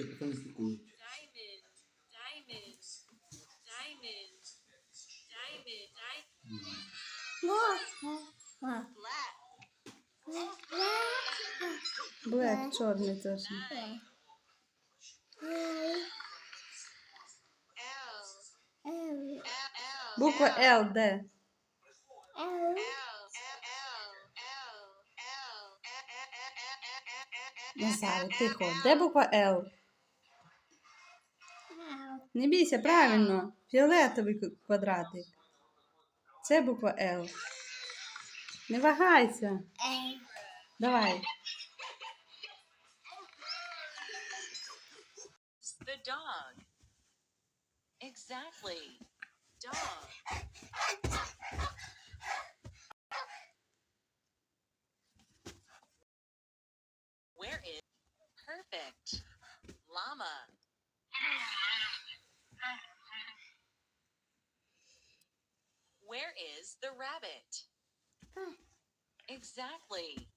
Ще поки не стикують. Diamond, diamond, diamond, diamond, diamond. Black, Блек, чорний теж. L, L, L, Буква Л де? L, L, L, L, L, Назар, тихо. Де буква Л? Не бійся, правильно. Фіолетовий квадратик. Це буква Л. Не вагайся. Давай. The dog. Exactly. Dog. Where is perfect? Llama. Where is the rabbit? Exactly.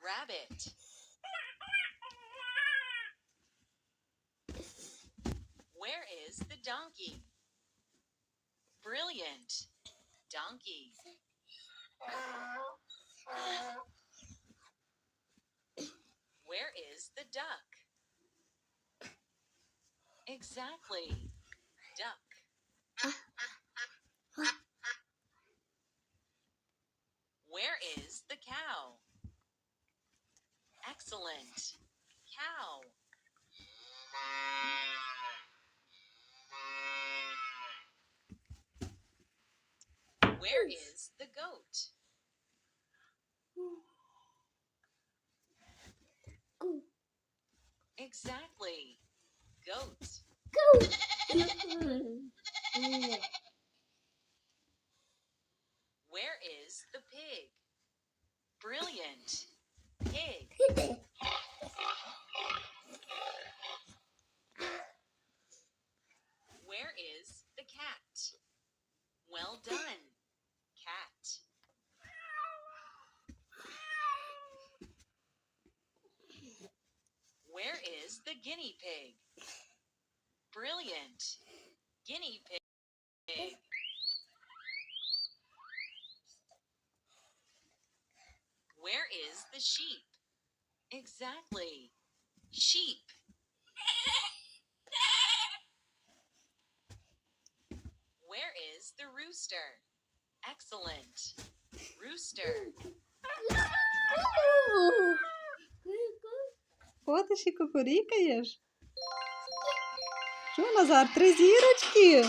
Rabbit. Where is the donkey? Brilliant. Donkey. Where is the duck? Exactly. Duck. Where is the goat? Exactly. Goat. Where is the pig? Brilliant. Pig. Where is the cat? Well done. Cat. The guinea pig? Brilliant. Guinea pig. Where is the sheep? Exactly. Sheep. Where is the rooster? Excellent. Ходиш і кукурікаєш? Що, Назар, три зірочки?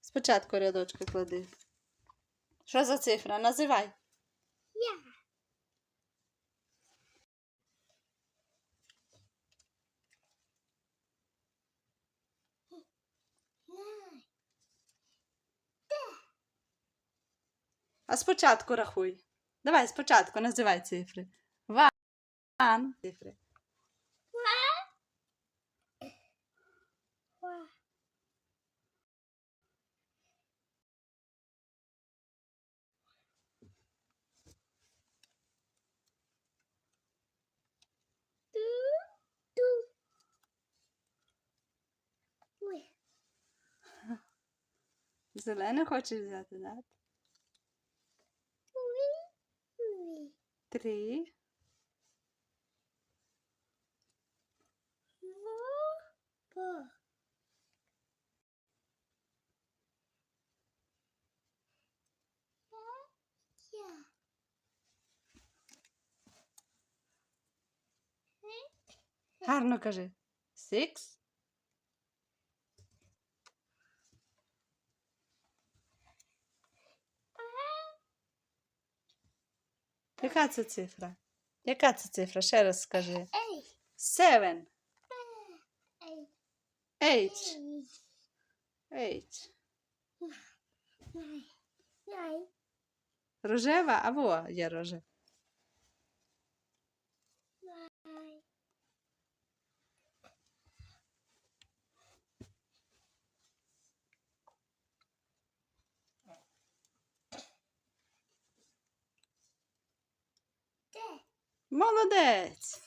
Спочатку рядочки клади. Що за цифра? Називай. А спочатку рахуй. Давай спочатку називай цифри. Ван. Цифри. Зелене хочеш взяти, так? Три. Гарно кажи. Six. Яка це цифра? Яка це цифра? Ще раз скажи. Seven. Eight. Eight. Рожева або я рожева. Молодець.